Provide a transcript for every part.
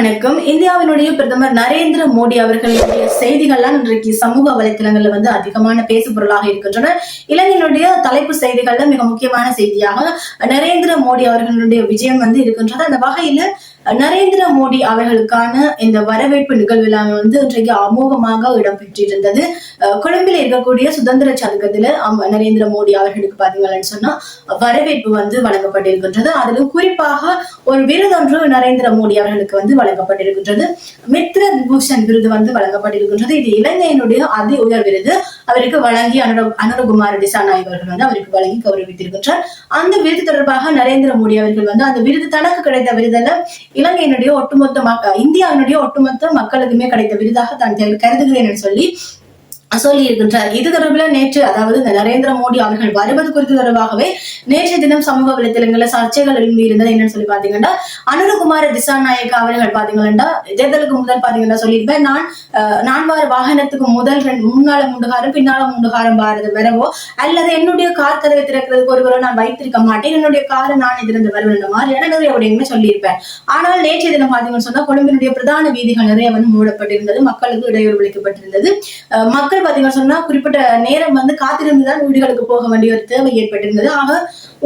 வணக்கம். இந்தியாவினுடைய பிரதமர் நரேந்திர மோடி அவர்களுடைய செய்திகள்லாம் இன்றைக்கு சமூக வலைத்தளங்கள்ல வந்து அதிகமான பேசு பொருளாக இருக்கின்றன. இலங்கையினுடைய தலைப்பு செய்திகள்ல மிக முக்கியமான செய்தியாக நரேந்திர மோடி அவர்களுடைய விஜயம் வந்து இருக்கின்றது. அந்த வகையில நரேந்திர மோடி அவர்களுக்கான இந்த வரவேற்பு நிகழ்வு வந்து இன்றைக்கு அமோகமாக இடம்பெற்றிருந்தது. கொழும்பில் இருக்கக்கூடிய சுதந்திர சதுக்கத்துல நரேந்திர மோடி அவர்களுக்கு பாத்தீங்கன்னு சொன்னா வரவேற்பு வந்து வழங்கப்பட்டிருக்கின்றது. அதிலும் குறிப்பாக ஒரு விருதொன்று நரேந்திர மோடி அவர்களுக்கு வந்து வழங்கப்பட்டிருக்கின்றது. மித்ர விபூஷன் விருது வந்து வழங்கப்பட்டிருக்கின்றது. இது இலங்கையினுடைய அதி உயர் விருது. அவருக்கு வழங்கி அனுர அனுரகுமார் டிசானாய் அவர்கள் வந்து அவருக்கு வழங்கி கௌரவித்திருக்கின்றார். அந்த விருது தொடர்பாக நரேந்திர மோடி அவர்கள் வந்து அந்த விருது தனக்கு கிடைத்த விருதல்ல இலங்கையினுடைய ஒட்டுமொத்த மக்க இந்தியாவினுடைய ஒட்டுமொத்த மக்களுக்குமே கிடைத்த விருதாக தான் கருதுகிறேன் என்று சொல்லி சொல்லி இருக்கின்றார். இது தொடர்பில் நேற்று அதாவது இந்த நரேந்திர மோடி அவர்கள் வருவது குறித்து தொடர்பாகவே நேற்றைய தினம் சமூக வலைத்தளங்கள்ல சர்ச்சைகள் எழும்பி இருந்தது. என்னன்னு சொல்லி பாத்தீங்கன்னா அனுரகுமார திசாநாயக்க அவர்கள் பாத்தீங்கன்னா தேர்தலுக்கு முதல் பாத்தீங்கன்னா சொல்லியிருப்பேன். நான் நான் வார வாகனத்துக்கு முதல் முன்னால முண்டுகாரம் பின்னால முண்டுகாரம் வாரது வரவோ அல்லது என்னுடைய கார் கதவை திறக்கிறதுக்கு ஒருவரோ நான் வைத்திருக்க மாட்டேன். என்னுடைய காரை நான் இதிலிருந்து வருவேன். மாதிரி மாதிரியான நிறைய விடயங்களை சொல்லியிருப்பேன். ஆனால் நேற்றைய தினம் பாத்தீங்கன்னு சொன்னா கொழும்பினுடைய பிரதான வீதிகள் நிறைய வந்து மூடப்பட்டிருந்தது. மக்களுக்கு இடையூறு விளைக்கப்பட்டிருந்தது மக்கள் மக்கள் பாத்தீங்கன்னா சொன்னா குறிப்பிட்ட நேரம் வந்து காத்திருந்துதான் வீடுகளுக்கு போக வேண்டிய ஒரு தேவை ஏற்பட்டிருந்தது. ஆக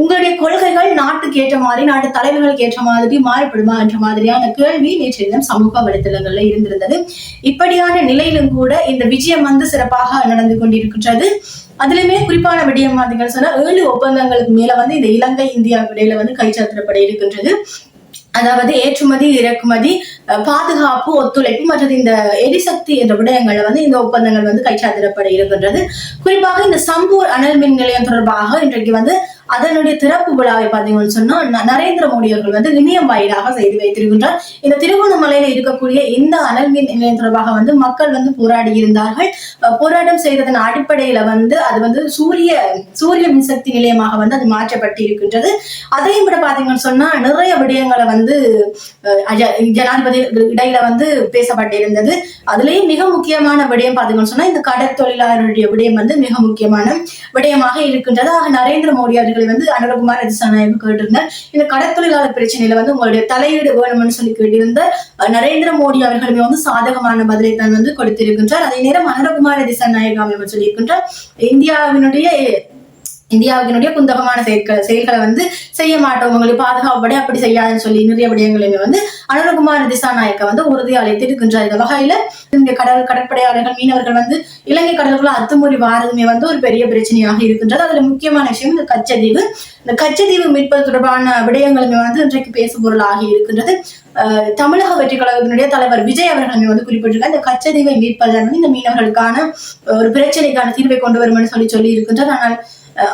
உங்களுடைய கொள்கைகள் நாட்டுக்கு ஏற்ற மாதிரி நாட்டு தலைவர்களுக்கு ஏற்ற மாதிரி மாறுபடுமா என்ற மாதிரியான கேள்வி நேற்றைய தினம் சமூக வலைதளங்கள்ல இருந்திருந்தது. இப்படியான நிலையிலும் கூட இந்த விஜயம் வந்து சிறப்பாக நடந்து கொண்டிருக்கின்றது. அதுலயுமே குறிப்பான விடயம் பார்த்தீங்கன்னு சொன்னா ஏழு ஒப்பந்தங்களுக்கு மேல வந்து இந்த இலங்கை இந்தியாவுக்கு இடையில வந்து கைச்சாத்திரப்பட இருக்கின்றது. அதாவது ஏற்றுமதி இறக்குமதி பாதுகாப்பு ஒத்துழைப்பு மற்றும் இந்த எரிசக்தி என்ற விடயங்கள்ல வந்து இந்த ஒப்பந்தங்கள் வந்து கைச்சாத்திடப்பட இருக்கின்றது. குறிப்பாக இந்த சம்பூர் அனல் மின் நிலையம் தொடர்பாக இன்றைக்கு வந்து அதனுடைய திறப்பு விழாவை பார்த்தீங்கன்னு சொன்னா நரேந்திர மோடி அவர்கள் வந்து இணையம் வாயிலாக செய்து வைத்திருக்கின்றார். இந்த திருகோணமலையில இருக்கக்கூடிய இந்த அனல் மின் நிலையம் தொடர்பாக வந்து மக்கள் வந்து போராடி இருந்தார்கள். போராட்டம் செய்ததன் அடிப்படையில வந்து அது வந்து சூரிய சூரிய மின்சக்தி நிலையமாக வந்து அது மாற்றப்பட்டு இருக்கின்றது அதையும் விட பாத்தீங்கன்னு சொன்னா நிறைய விடயங்களை வந்து ஜனாதிபதி இடையில வந்து பேசப்பட்டிருந்தது. அதுலயும் மிக முக்கியமான விடயம் பாத்தீங்கன்னு சொன்னா இந்த கடற்தொழிலாளருடைய விடயம் வந்து மிக முக்கியமான விடயமாக இருக்கின்றது. ஆக நரேந்திர மோடி அவர்கள் வந்து அனுரகுமார் ரஜிசாநாயகம் கேட்டிருந்தேன் இந்த கடத்தொழிலாளர் பிரச்சனையில வந்து உங்களுடைய தலையீடு வேணும்னு சொல்லி கேட்டிருந்த நரேந்திர மோடி அவர்களுமே வந்து சாதகமான பதிலை தான் வந்து கொடுத்திருக்கின்றார். அதே நேரம் அனுரகுமார் ரஜிசாநாயகம் அவர் சொல்லியிருக்கின்றார் இந்தியாவினுடைய இந்தியாவினுடைய குந்தகமான செயற்களை செயல்களை வந்து செய்ய மாட்டோம். உங்களுக்கு பாதுகாப்படை அப்படி செய்யாதுன்னு சொல்லி நிறைய விடயங்களையுமே வந்து அனுரகுமார் திசாநாயக்க வந்து உறுதி அளித்திருக்கின்றார் இந்த வகையில இந்த கடல் கடற்படையாளர்கள் மீனவர்கள் வந்து இலங்கை கடலுக்குள்ள அத்துமுறை வாரதுமே வந்து ஒரு பெரிய பிரச்சனையாக இருக்கின்றது. அதுல முக்கியமான விஷயம் இந்த கச்சத்தீவு. இந்த கச்சதீவு மீட்பது தொடர்பான விடயங்களுமே வந்து இன்றைக்கு பேசும் பொருளாகி இருக்கின்றது. அஹ் தமிழக வெற்றி கழகத்தினுடைய தலைவர் விஜய் அவர்களுமே வந்து குறிப்பிட்டிருக்காங்க இந்த கச்சதீவை மீட்பதில் வந்து இந்த மீனவர்களுக்கான ஒரு பிரச்சனைக்கான தீர்வை கொண்டு வரும்னு சொல்லி சொல்லி இருக்கின்றது ஆனால்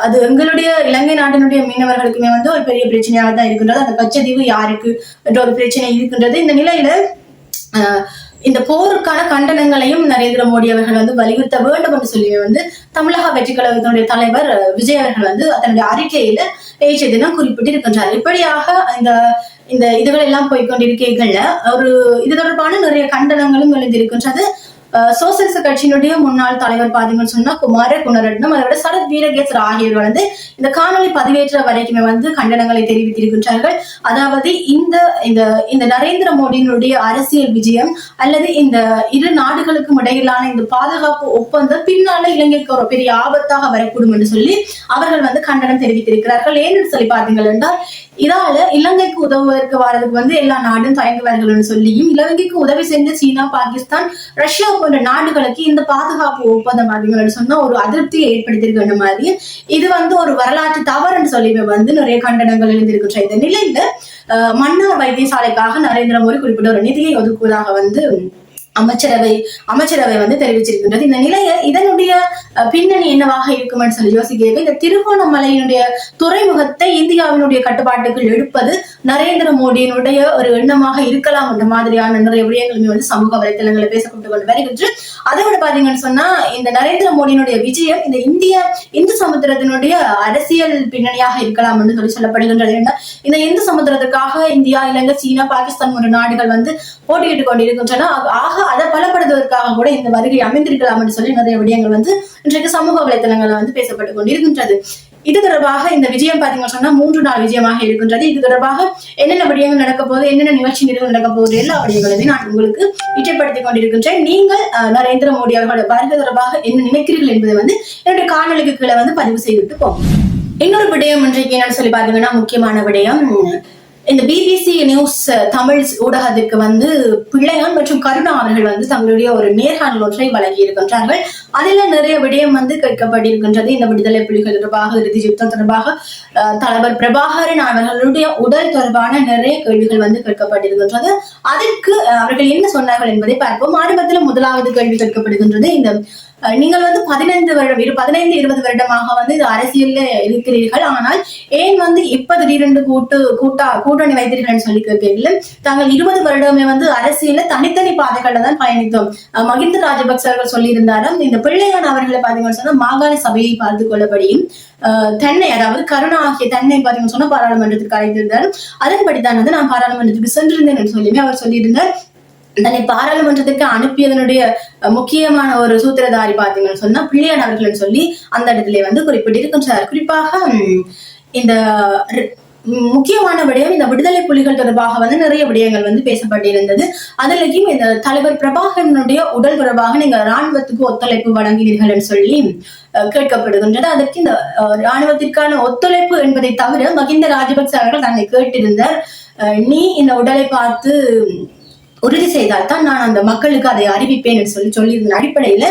அது எங்களுடைய இலங்கை நாட்டினுடைய மீனவர்களுக்குமே வந்து ஒரு பெரிய பிரச்சனையாக தான் இருக்கின்றது. அந்த கச்சத்தீவு யாருக்கு என்ற ஒரு பிரச்சனை இருக்கின்றது. இந்த நிலையில இந்த போருக்கான கண்டனங்களையும் நரேந்திர மோடி அவர்கள் வந்து வலியுறுத்த வேண்டும் என்று சொல்லி வந்து தமிழக வெற்றி கழகத்தினுடைய தலைவர் விஜய் அவர்கள் வந்து தன்னுடைய அறிக்கையில நேற்றைய தினம் குறிப்பிட்டிருக்கின்றார். இப்படியாக இந்த இந்த இதுகள் எல்லாம் போய்கொண்டிருக்கைகள்ல ஒரு இது தொடர்பான நிறைய கண்டனங்களும் எழுந்திருக்கின்றது. சோசியலிச கட்சியினுடைய முன்னாள் தலைவர் பாத்தீங்கன்னு சொன்னா குமார குணரட்னம். அதோட சரத் வீரகேசர் ஆகியோர் வந்து இந்த காணொலி பதிவேற்ற வரைக்குமே வந்து கண்டனங்களை தெரிவித்திருக்கின்றார்கள். அதாவது இந்த இந்த இந்த நரேந்திர மோடியினுடைய அரசியல் விஜயம் அல்லது இந்த இரு நாடுகளுக்கும் இடையிலான இந்த பாதுகாப்பு ஒப்பந்தம் பின்னால இலங்கைக்கு ஒரு பெரிய ஆபத்தாக வரக்கூடும் என்று சொல்லி அவர்கள் வந்து கண்டனம் தெரிவித்திருக்கிறார்கள். ஏன்னு சொல்லி பாத்தீங்கன்னா என்றால் இதால இலங்கைக்கு உதவுவதற்கு வரதுக்கு வந்து எல்லா நாடும் தயங்குவார்கள் சொல்லியும் இலங்கைக்கு உதவி செஞ்ச சீனா பாகிஸ்தான் ரஷ்யா போன்ற நாடுகளுக்கு இந்த பாதுகாப்பு ஒப்பந்தம் பார்த்தீங்கன்னு சொன்னா ஒரு அதிருப்தியை ஏற்படுத்தியிருக்கின்ற மாதிரி இது வந்து ஒரு வரலாற்று தவறுன்னு சொல்லி வந்து நிறைய கண்டனங்கள் எழுந்திருக்கின்ற இந்த நிலையில அஹ், மன்னார் வைத்தியசாலைக்காக நரேந்திர மோடி குறிப்பிட்ட ஒரு நிதியை ஒதுக்குவதாக வந்து அமைச்சரவை அமைச்சரவை வந்து தெரிவிச்சிருக்கின்றது. இந்த நிலையை இதனுடைய பின்னணி என்னவாக இருக்கும்னு சொல்லி யோசிக்கிறேன் இந்த திருகோணமலையினுடைய துறைமுகத்தை இந்தியாவினுடைய கட்டுப்பாட்டுக்குள் எடுப்பது நரேந்திர மோடியினுடைய ஒரு எண்ணமாக இருக்கலாம் என்ற மாதிரியான நிறைய விடயங்களுமே வந்து சமூக வலைத்தளங்களில் பேசப்பட்டு கொண்டு வருகின்ற அதை விட பாத்தீங்கன்னு சொன்னா இந்த நரேந்திர மோடியினுடைய விஜயம் இந்த இந்திய இந்து சமுத்திரத்தினுடைய அரசியல் பின்னணியாக இருக்கலாம் என்று சொல்லி சொல்லப்படுகின்றது. ஏன்னா இந்த இந்து சமுத்திரத்துக்காக இந்தியா இலங்கை சீனா பாகிஸ்தான் போன்ற நாடுகள் வந்து போட்டியிட்டுக் கொண்டிருக்கின்றன. ஆக அதை பலப்படுத்துவதற்காக கூட இந்த வருகை அமைந்திருக்கலாம் என்று சொல்லி நிறைய விடயங்கள் வந்து இன்றைக்கு சமூக வலைத்தளங்கள்ல வந்து பேசப்பட்டு கொண்டிருக்கின்றது. இது தொடர்பாக இந்த விஜயம் பாத்தீங்கன்னு சொன்னா மூன்று நாள் விஜயமாக இருக்கின்றது. இது தொடர்பாக என்னென்ன விடயங்கள் நடக்க போகுது என்னென்ன நிகழ்ச்சி நிறுவனம் நடக்க போகுது எல்லா விடயங்களையும் நான் உங்களுக்கு இச்சைப்படுத்திக் கொண்டிருக்கின்றேன். நீங்கள் நரேந்திர மோடி அவர்களோட வருகை தொடர்பாக என்ன நினைக்கிறீர்கள் என்பதை வந்து என்னுடைய காணொலிக்கு கீழே வந்து பதிவு செய்துட்டு போகும் இன்னொரு விடயம் இன்றைக்கு என்னன்னு சொல்லி பாத்தீங்கன்னா முக்கியமான விடயம் இந்த பிபிசி நியூஸ் தமிழ் ஊடகத்திற்கு வந்து பிள்ளையான் மற்றும் கருணா அவர்கள் வந்து தங்களுடைய ஒரு நேர்காணல் ஒன்றை வழங்கி இருக்கின்றார்கள் அதில் நிறைய விடயம் வந்து கேட்கப்பட்டிருக்கின்றது. இந்த விடுதலை புலிகள் தொடர்பாக இறுதி யுத்தம் தொடர்பாக அஹ், தலைவர் பிரபாகரன் அவர்களுடைய உடல் தொடர்பான நிறைய கேள்விகள் வந்து கேட்கப்பட்டிருக்கின்றது. அதற்கு அவர்கள் என்ன சொன்னார்கள் என்பதை பார்ப்போம். ஆரம்பத்தில் முதலாவது கேள்வி கேட்கப்படுகின்றது இந்த நீங்கள் வந்து பதினைந்து வருடம் இரு பதினைந்து இருபது வருடமாக வந்து இது அரசியல்ல இருக்கிறீர்கள். ஆனால் ஏன் வந்து இப்ப திடீரென்று கூட்டு கூட்டா கூட்டணி வைத்தீர்கள்னு சொல்லி கேட்கல தாங்கள் இருபது வருடமே வந்து அரசியல்ல தனித்தனி பாதைகள்ல தான் பயணித்தோம். மகிந்த ராஜபக்ச அவர்கள் சொல்லியிருந்தாலும் இந்த பிள்ளையான் அவர்களை பாத்தீங்கன்னு சொன்னா மாகாண சபையை பார்த்து கொள்ளபடியும் தன்னை அதாவது கருணா ஆகிய தன்னை பாத்தீங்கன்னு சொன்னா பாராளுமன்றத்திற்கு அழைத்திருந்தார். அதன்படிதான் வந்து நான் பாராளுமன்றத்துக்கு சென்றிருந்தேன் என்று சொல்லியுமே அவர் சொல்லியிருந்தார். தன்னை பாராளுமன்றத்துக்கு அனுப்பியதனுடைய முக்கியமான ஒரு சூத்திரதாரி பாத்தீங்கன்னு சொன்னா பிள்ளையான் அவர்கள் சொல்லி அந்த இடத்துல வந்து குறிப்பிட்டிருக்கின்றார் குறிப்பாக இந்த முக்கியமான விடயம் இந்த விடுதலை புலிகள் தொடர்பாக வந்து நிறைய விடயங்கள் வந்து பேசப்பட்டிருந்தது. அதுலயும் இந்த தலைவர் பிரபாகரனுடைய உடல் தொடர்பாக நீங்க ராணுவத்துக்கு ஒத்துழைப்பு வழங்கினீர்கள் சொல்லி அஹ், கேட்கப்படுகின்றது. அதற்கு இந்த அஹ், ராணுவத்திற்கான ஒத்துழைப்பு என்பதை தவிர மகிந்த ராஜபக்ச அவர்கள் தன்னை கேட்டிருந்தார். அஹ், நீ இந்த உடலை பார்த்து உறுதி செய்தால் தான் நான் அந்த மக்களுக்கு அதை அறிவிப்பேன் என்று சொல்லி சொல்லியிருந்த அடிப்படையில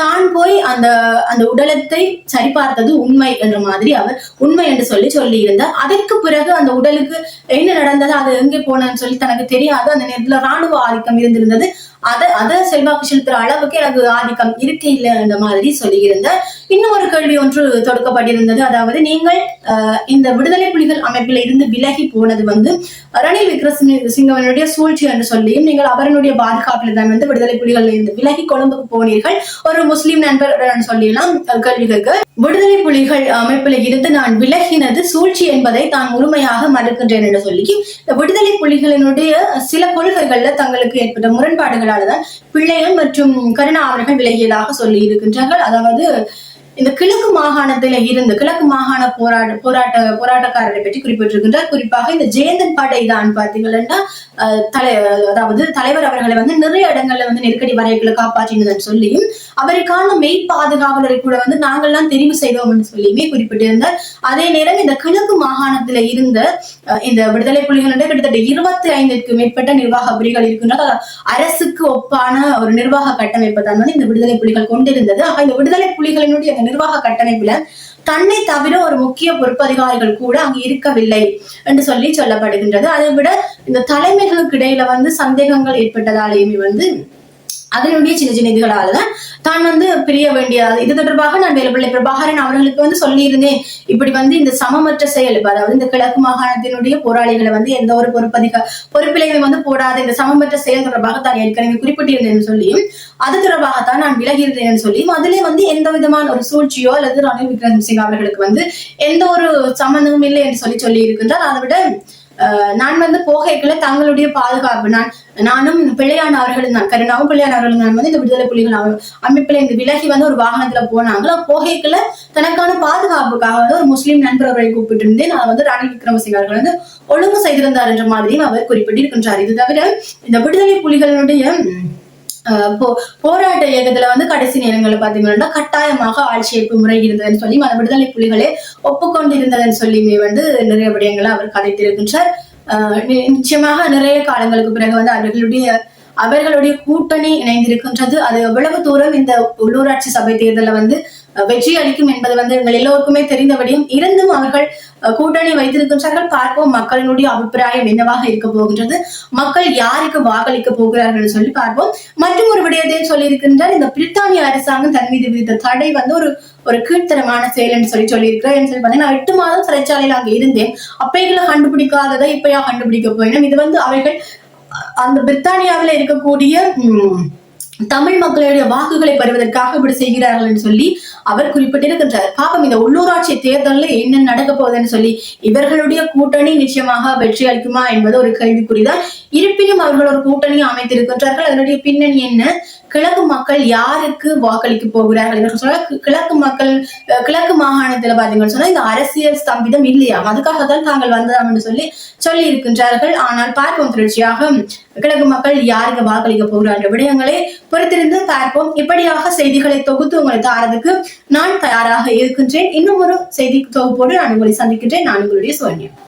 தான் போய் அந்த அந்த உடலத்தை சரிபார்த்தது உண்மை என்ற மாதிரி அவர் உண்மை என்று சொல்லி சொல்லி இருந்தார் அதற்கு பிறகு அந்த உடலுக்கு என்ன நடந்தது அது எங்கே போனன்னு சொல்லி தனக்கு தெரியாது. அந்த நேரத்துல ராணுவ ஆதிக்கம் இருந்திருந்தது. அதை அதை செல்வாக்கு செலுத்துற அளவுக்கு எனக்கு ஆதிக்கம் இருக்கு இல்லை என்ற மாதிரி சொல்லியிருந்த இன்னும் ஒரு கேள்வி ஒன்று தொடுக்கப்பட்டிருந்தது. அதாவது நீங்கள் இந்த விடுதலை புலிகள் அமைப்பில் இருந்து விலகி போனது வந்து ரணில் விக்ரமசிங்கவனுடைய சூழ்ச்சி என்று சொல்லியும் நீங்கள் அவரனுடைய பாதுகாப்பில் தான் வந்து விடுதலை புலிகள் இருந்து விலகி கொழும்புக்கு போனீர்கள். ஒரு முஸ்லீம் நண்பர் சொல்லியெல்லாம் கேள்வி கேட்க விடுதலை புலிகள் அமைப்பில் இருந்து நான் விலகினது சூழ்ச்சி என்பதை தான் முழுமையாக மறுக்கின்றேன் என்று சொல்லி இந்த விடுதலை புலிகளினுடைய சில கொள்கைகள்ல தங்களுக்கு ஏற்பட்ட முரண்பாடுகளால தான் பிள்ளைகள் மற்றும் கருணா அவர்கள் விலகியதாக சொல்லி இருக்கின்றார்கள் அதாவது இந்த கிழக்கு மாகாணத்தில இருந்து கிழக்கு மாகாண போராட்ட போராட்ட போராட்டக்காரரை பற்றி குறிப்பிட்டிருக்கின்றார். குறிப்பாக இந்த ஜெயந்தன் படை தான் பார்த்தீங்கன்னா தலை அதாவது தலைவர் அவர்களை வந்து நிறைய இடங்கள்ல வந்து நெருக்கடி வரைகளை காப்பாற்றினதுன்னு சொல்லியும் அவருக்கான மெய் பாதுகாவலரை கூட வந்து நாங்கள்லாம் தெரிவு செய்தோம்னு என்று சொல்லியுமே குறிப்பிட்டிருந்தார். அதே நேரம் இந்த கிழக்கு மாகாணத்துல இருந்த இந்த விடுதலை புலிகள் கிட்டத்தட்ட இருபத்தி ஐந்துக்கு மேற்பட்ட நிர்வாக பிரிவுகள் இருக்கின்றது. அரசுக்கு ஒப்பான ஒரு நிர்வாக கட்டமைப்பை தான் வந்து இந்த விடுதலை புலிகள் கொண்டிருந்தது. ஆக இந்த விடுதலை புலிகளினுடைய நிர்வாக கட்டமைப்புல தன்னை தவிர ஒரு முக்கிய பொறுப்பதிகாரிகள் கூட அங்கு இருக்கவில்லை என்று சொல்லி சொல்லப்படுகின்றது. அதை விட இந்த தலைமைகளுக்கு இடையில வந்து சந்தேகங்கள் ஏற்பட்டதாலேயுமே வந்து அதனுடைய சின்ன சின்ன இதுகளால தான் தான் வந்து பிரிய வேண்டிய இது தொடர்பாக நான் வேலுப்பிள்ளை பிரபாகரன் அவர்களுக்கு வந்து சொல்லியிருந்தேன். இப்படி வந்து இந்த சமமற்ற செயல் அதாவது இந்த கிழக்கு மாகாணத்தினுடைய போராளிகளை வந்து எந்த ஒரு பொறுப்பதிக பொறுப்பிலையுமே வந்து போடாத இந்த சமமற்ற செயல் தொடர்பாக தான் ஏற்கனவே குறிப்பிட்டிருந்தேன் சொல்லியும் அது தொடர்பாகத்தான் நான் விலகியிருந்தேன் சொல்லியும் அதிலே வந்து எந்த விதமான ஒரு சூழ்ச்சியோ அல்லது ரணில் விக்ரமசிங்க அவர்களுக்கு வந்து எந்த ஒரு சம்பந்தமும் இல்லை என்று சொல்லி சொல்லி இருக்கின்றார் அதை விட நான் வந்து போகைக்குள்ள தங்களுடைய பாதுகாப்பு. நான் நானும் பிள்ளையான அவர்களும் தான். கருணாவும் பிள்ளையான அவர்களும் தான். வந்து இந்த விடுதலை புலிகள் அவ- அமைப்புல இந்த விலகி வந்து ஒரு வாகனத்துல போனாங்களோ போகைக்குள்ள தனக்கான பாதுகாப்புக்காக வந்து ஒரு முஸ்லீம் நண்பர் அவரை கூப்பிட்டு இருந்தேன் நான் வந்து ரணில் விக்ரமசிங்க அவர்கள் வந்து ஒழுங்கு செய்திருந்தார் என்ற மாதிரியும் அவர் குறிப்பிட்டிருக்கின்றார். இது தவிர இந்த விடுதலை புலிகளுடைய போராட்ட இயக்கத்துல வந்து கடைசி நேரங்களில் பாத்தீங்கன்னா கட்டாயமாக ஆட்சியேற்பு முறை இருந்ததுன்னு சொல்லி அந்த விடுதலை புலிகளே ஒப்புக்கொண்டு இருந்ததுன்னு சொல்லியுமே வந்து நிறைய விடயங்களை அவர் கதைத்திருக்கின்றார். நிச்சயமாக நிறைய காலங்களுக்கு பிறகு வந்து அவர்களுடைய அவர்களுடைய கூட்டணி இணைந்திருக்கின்றது. அது எவ்வளவு தூரம் இந்த உள்ளூராட்சி சபை தேர்தலில் வந்து வெற்றி அளிக்கும் என்பது வந்து எங்கள் எல்லோருக்குமே தெரிந்தபடியும் இருந்தும் அவர்கள் கூட்டணி வைத்திருக்கின்றார்கள் பார்ப்போம். மக்களினுடைய அபிப்பிராயம் என்னவாக இருக்க போகின்றது? மக்கள் யாருக்கு வாக்களிக்க போகிறார்கள் சொல்லி பார்ப்போம். மற்றும் ஒரு விடயத்தையும் சொல்லியிருக்கின்றார் இந்த பிரித்தானிய அரசாங்கம் தன் மீது விதித்த தடை வந்து ஒரு ஒரு கீழ்த்தரமான செயல் என்று சொல்லி சொல்லியிருக்கிறார். என்று சொல்லி பார்த்தீங்கன்னா நான் எட்டு மாதம் சிறைச்சாலையில் அங்கே இருந்தேன். அப்பைகளை கண்டுபிடிக்காததை இப்பயா கண்டுபிடிக்க போயினோம் இது வந்து அவைகள் அந்த பிரித்தானியாவில் இருக்கக்கூடிய உம், தமிழ் மக்களுடைய வாக்குகளை பெறுவதற்காக இப்படி செய்கிறார்கள் என்று சொல்லி அவர் குறிப்பிட்டிருக்கின்றார். பாப்பம் இந்த உள்ளூராட்சி தேர்தலில் என்ன நடக்க போகுதுன்னு சொல்லி இவர்களுடைய கூட்டணி நிச்சயமாக வெற்றி அளிக்குமா என்பது ஒரு கேள்விக்குறிதான். இருப்பினும் அவர்கள் ஒரு கூட்டணி அமைத்திருக்கின்றார்கள். அதனுடைய பின்னணி என்ன? கிழக்கு மக்கள் யாருக்கு வாக்களிக்க போகிறார்கள் என்று சொல்ல கிழக்கு மக்கள் கிழக்கு மாகாணத்துல பாத்தீங்கன்னு சொன்னா இந்த அரசியல் ஸ்தம்பிதம் இல்லையா? அதுக்காக தான் தாங்கள் வந்ததாம் என்று சொல்லி சொல்லி இருக்கின்றார்கள் ஆனால் பார்ப்போம் தொடர்ச்சியாக கிழக்கு மக்கள் யாருக்கு வாக்களிக்க போகிறார் என்ற விடயங்களை பொறுத்திருந்து பார்ப்போம். இப்படியாக செய்திகளை தொகுத்து உங்களை தாரதுக்கு நான் தயாராக இருக்கின்றேன். இன்னும் ஒரு செய்தி தொகுப்போடு நான் உங்களை சந்திக்கின்றேன். நான் உங்களுடைய சோனியா.